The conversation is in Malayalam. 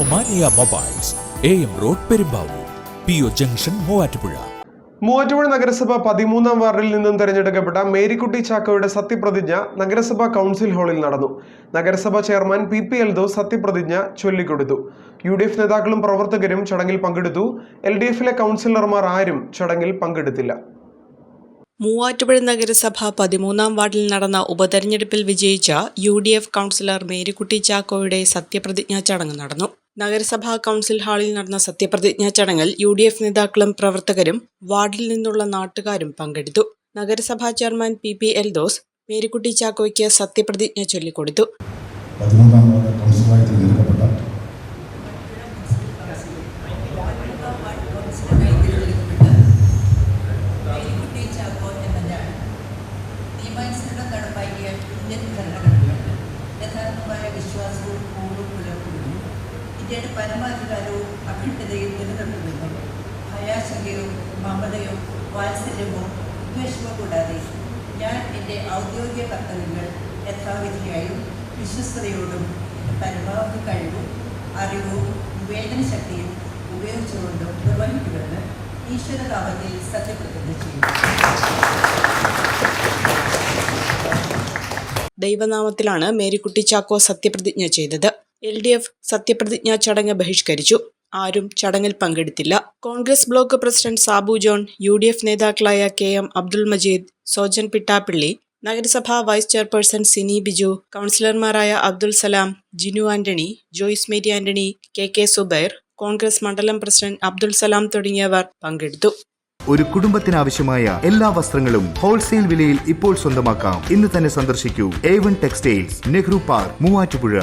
Omania mobiles A M road Perumbavoor P O junction Muvattupuzha. Muvattupuzha നഗരസഭ പതിമൂന്നാം വാർഡിൽ നിന്നും തെരഞ്ഞെടുക്കപ്പെട്ട മേരിക്കുട്ടി ചാക്കോയുടെ സത്യപ്രതിജ്ഞ നഗരസഭാ കൗൺസിൽ ഹാളിൽ നടന്നു. നഗരസഭാ ചെയർമാൻ പി പി എൽദോസ് സത്യപ്രതിജ്ഞ ചൊല്ലിക്കൊടുത്തു. യു ഡി എഫ് നേതാക്കളും പ്രവർത്തകരും ചടങ്ങിൽ പങ്കെടുത്തു. എൽ ഡി എഫിലെ കൗൺസിലർമാർ ആരും ചടങ്ങിൽ പങ്കെടുത്തില്ല. മൂവാറ്റുപുഴ നഗരസഭ പതിമൂന്നാം വാർഡിൽ നടന്ന ഉപതെരഞ്ഞെടുപ്പിൽ വിജയിച്ച U D F councillor Marykutty ചാക്കോയുടെ സത്യപ്രതിജ്ഞാ ചടങ്ങ് നടന്നു. നഗരസഭാ കൗൺസിൽ ഹാളിൽ നടന്ന സത്യപ്രതിജ്ഞാ ചടങ്ങിൽ യു ഡി എഫ് നേതാക്കളും പ്രവർത്തകരും വാർഡിൽ നിന്നുള്ള നാട്ടുകാരും പങ്കെടുത്തു. നഗരസഭാ chairman P P Eldhose Marykutty ചാക്കോയ്ക്ക് സത്യപ്രതിജ്ഞ ചൊല്ലിക്കൊടുത്തു. നടപ്പാക്കിയ ഇന്ത്യൻ ഭരണഘടന യഥാർത്ഥമായ വിശ്വാസവും പൂർവം ഇന്ത്യയുടെ പരമാധികാരവും അഖണ്ഡതയും നിലനിർത്തുമെന്നും ഭയാശങ്കയോ മമതയോ വാത്സല്യമോ ഉദ്വേഷമോ കൂടാതെ ഞാൻ എന്റെ ഔദ്യോഗിക കർത്തവ്യങ്ങൾ യഥാവിധിയായും വിശ്വസ്തയോടും പരമാവധി കഴിവും അറിവും വിവേചനശക്തിയും ഉപയോഗിച്ചുകൊണ്ട് നിർവഹിക്കുമെന്ന് ഈശ്വരതാപത്തിൽ സത്യപ്രതിജ്ഞ ചെയ്യുന്നു ദൈവനാമത്തിലാണ് മേരിക്കുട്ടി ചാക്കോ സത്യപ്രതിജ്ഞ ചെയ്തത്. എൽ ഡി എഫ് സത്യപ്രതിജ്ഞാ ചടങ്ങ് ബഹിഷ്കരിച്ചു. ആരും ചടങ്ങിൽ പങ്കെടുത്തില്ല. Congress block president Sabu John U D F നേതാക്കളായ കെ എം അബ്ദുൾ മജീദ് സോജൻ പിട്ടാപ്പിള്ളി നഗരസഭാ വൈസ് ചെയർപേഴ്സൺ സിനി ബിജു കൗൺസിലർമാരായ Abdul Salam Jinu Antony Joyce Mary Antony K K Zubair Congress മണ്ഡലം പ്രസിഡന്റ് അബ്ദുൾ സലാം തുടങ്ങിയവർ പങ്കെടുത്തു. ഒരു കുടുംബത്തിനാവശ്യമായ എല്ലാ വസ്ത്രങ്ങളും ഹോൾസെയിൽ വിലയിൽ ഇപ്പോൾ സ്വന്തമാക്കാം. ഇന്ന് തന്നെ സന്ദർശിക്കൂ. A one textiles Nehru park Muvattupuzha.